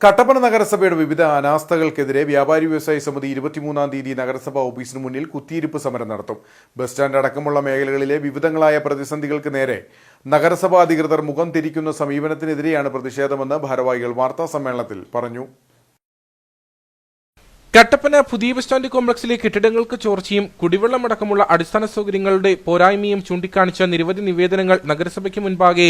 കട്ടപ്പന നഗരസഭയുടെ വിവിധ അനാസ്ഥകൾക്കെതിരെ വ്യാപാരി വ്യവസായ സമിതി ഇരുപത്തിമൂന്നാം തീയതി നഗരസഭാ ഓഫീസിന് മുന്നിൽ കുത്തിയിരിപ്പ് സമരം നടത്തും. ബസ് സ്റ്റാൻഡ് അടക്കമുള്ള മേഖലകളിലെ വിവിധങ്ങളായ പ്രതിസന്ധികൾക്ക് നേരെ നഗരസഭാ അധികൃതർ മുഖം തിരിക്കുന്ന സമീപനത്തിനെതിരെയാണ് പ്രതിഷേധമെന്ന് ഭാരവാഹികൾ വാർത്താ സമ്മേളനത്തിൽ പറഞ്ഞു. കട്ടപ്പന പുതിയ ബസ് സ്റ്റാൻഡ് കോംപ്ലക്സിലെ കെട്ടിടങ്ങൾക്ക് ചോർച്ചയും കുടിവെള്ളമടക്കമുള്ള അടിസ്ഥാന സൗകര്യങ്ങളുടെ പോരായ്മയും ചൂണ്ടിക്കാണിച്ച നിരവധി നിവേദനങ്ങൾ നഗരസഭയ്ക്ക് മുൻപാകെ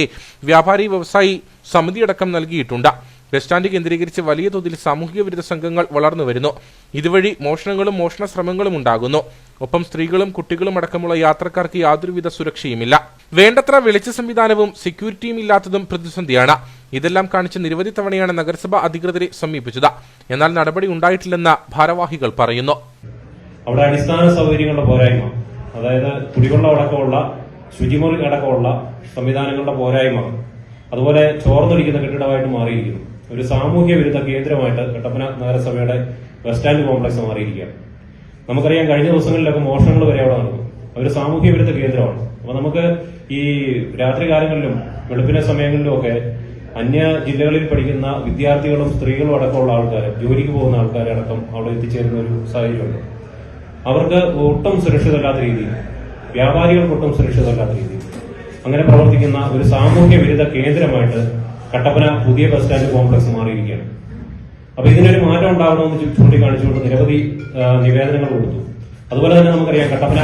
വ്യാപാരി വ്യവസായി സമിതിയടക്കം നൽകിയിട്ടുണ്ട്. ബസ് സ്റ്റാൻഡ് കേന്ദ്രീകരിച്ച് വലിയ തോതിൽ സാമൂഹിക വിരുദ്ധ സംഘങ്ങൾ വളർന്നു വരുന്നു ഇതുവഴി മോഷണങ്ങളും മോഷണ ശ്രമങ്ങളും ഉണ്ടാകുന്നു. ഒപ്പം സ്ത്രീകളും കുട്ടികളും അടക്കമുള്ള യാത്രക്കാർക്ക് യാതൊരുവിധ സുരക്ഷയുമില്ല. വേണ്ടത്ര വെളിച്ച സംവിധാനവും സെക്യൂരിറ്റിയും ഇല്ലാത്തതും പ്രതിസന്ധിയാണ്. ഇതെല്ലാം കാണിച്ച് നിരവധി തവണയാണ് നഗരസഭ അധികൃതരെ സമീപിച്ചത്. എന്നാൽ നടപടി ഉണ്ടായിട്ടില്ലെന്ന് ഭാരവാഹികൾ പറയുന്നു. അവിടെ അടിസ്ഥാന സൗകര്യങ്ങളുടെ പോരായ്മ അതായത് കുടിവെള്ളം അടക്കമുള്ള ശുചിമുറി അടക്കമുള്ള സംവിധാനങ്ങളുടെ പോരായ്മ അതുപോലെ ചോർന്നൊലിക്കുന്ന കെട്ടിടമായിട്ട് മാറിയിരിക്കുന്നു. ഒരു സാമൂഹ്യ വിരുദ്ധ കേന്ദ്രമായിട്ട് കട്ടപ്പന നഗരസഭയുടെ ബസ് സ്റ്റാൻഡ് കോംപ്ലക്സ് മാറിയിരിക്കുകയാണ്. നമുക്കറിയാം കഴിഞ്ഞ ദിവസങ്ങളിലൊക്കെ മോഷണങ്ങൾ വരെ അവിടെ നടന്നു. അവർ സാമൂഹ്യ വിരുദ്ധ കേന്ദ്രമാണ്. അപ്പൊ നമുക്ക് ഈ രാത്രികാലങ്ങളിലും വെളുപ്പിനെ സമയങ്ങളിലും ഒക്കെ അന്യ ജില്ലകളിൽ പഠിക്കുന്ന വിദ്യാർത്ഥികളും സ്ത്രീകളും അടക്കമുള്ള ആൾക്കാർ ജോലിക്ക് പോകുന്ന ആൾക്കാരെ അടക്കം അവിടെ എത്തിച്ചേരുന്ന ഒരു സാഹചര്യമുണ്ട്. അവർക്ക് ഒട്ടും സുരക്ഷിതമല്ലാത്ത രീതിയിൽ വ്യാപാരികൾക്ക് ഒട്ടും സുരക്ഷിതമല്ലാത്ത രീതിയിൽ അങ്ങനെ പ്രവർത്തിക്കുന്ന ഒരു സാമൂഹ്യ വിരുദ്ധ കേന്ദ്രമായിട്ട് കട്ടപ്പന പുതിയ ബസ് സ്റ്റാൻഡ് കോംപ്ലക്സ് മാറിയിരിക്കുകയാണ്. അപ്പൊ ഇതിനൊരു മാറ്റം ഉണ്ടാവണമെന്ന് ചൂണ്ടിക്കാണിച്ചുകൊണ്ട് നിരവധി നിവേദനങ്ങൾ കൊടുത്തു. അതുപോലെ തന്നെ നമുക്കറിയാം കട്ടപ്പന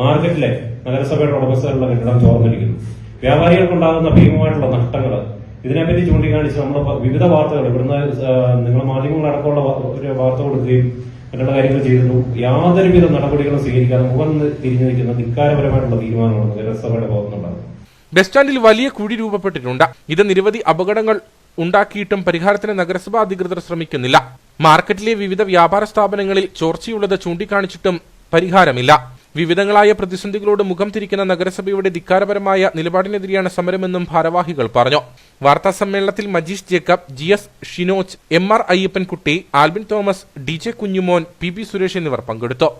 മാർക്കറ്റിലെ നഗരസഭയുടെ ഉടമസ്ഥരുള്ള കെട്ടിടം ചോർന്നിരിക്കുന്നു. വ്യാപാരികൾക്കുണ്ടാകുന്ന ഭീമമായിട്ടുള്ള നഷ്ടങ്ങൾ ഇതിനെപ്പറ്റി ചൂണ്ടിക്കാണിച്ച് നമ്മൾ വിവിധ വാർത്തകൾ ഇവിടുന്ന് നിങ്ങൾ മാധ്യമങ്ങളടക്കമുള്ള ഒരു വാർത്ത കൊടുക്കുകയും മറ്റുള്ള കാര്യങ്ങൾ ചെയ്തിരുന്നു. യാതൊരുവിധ നടപടികളും സ്വീകരിക്കാതെ മുഖം തിരിഞ്ഞു നിൽക്കുന്ന ധിക്കാരപരമായിട്ടുള്ള തീരുമാനമാണ് നഗരസഭയുടെ ഭാഗത്തുനിന്നുണ്ടാകുന്നത് ബസ് സ്റ്റാൻഡിൽ വലിയ കുഴി രൂപപ്പെട്ടിട്ടുണ്ട്. ഇത് നിരവധി അപകടങ്ങൾ ഉണ്ടാക്കിയിട്ടും പരിഹാരത്തിന് നഗരസഭാ അധികൃതർ ശ്രമിക്കുന്നില്ല. മാർക്കറ്റിലെ വിവിധ വ്യാപാര സ്ഥാപനങ്ങളിൽ ചോർച്ചയുള്ളത് ചൂണ്ടിക്കാണിച്ചിട്ടും പരിഹാരമില്ല. വിവിധങ്ങളായ പ്രതിസന്ധികളോട് മുഖം തിരിക്കുന്ന നഗരസഭയുടെ ധിക്കാരപരമായ നിലപാടിനെതിരെയാണ് സമരമെന്നും ഭാരവാഹികൾ പറഞ്ഞു. വാർത്താ സമ്മേളനത്തിൽ Majeesh Jacob G S Shinoj M R Ayyappankutty Albin Thomas D J Kunjumon P B Suresh എന്നിവർ പങ്കെടുത്തു.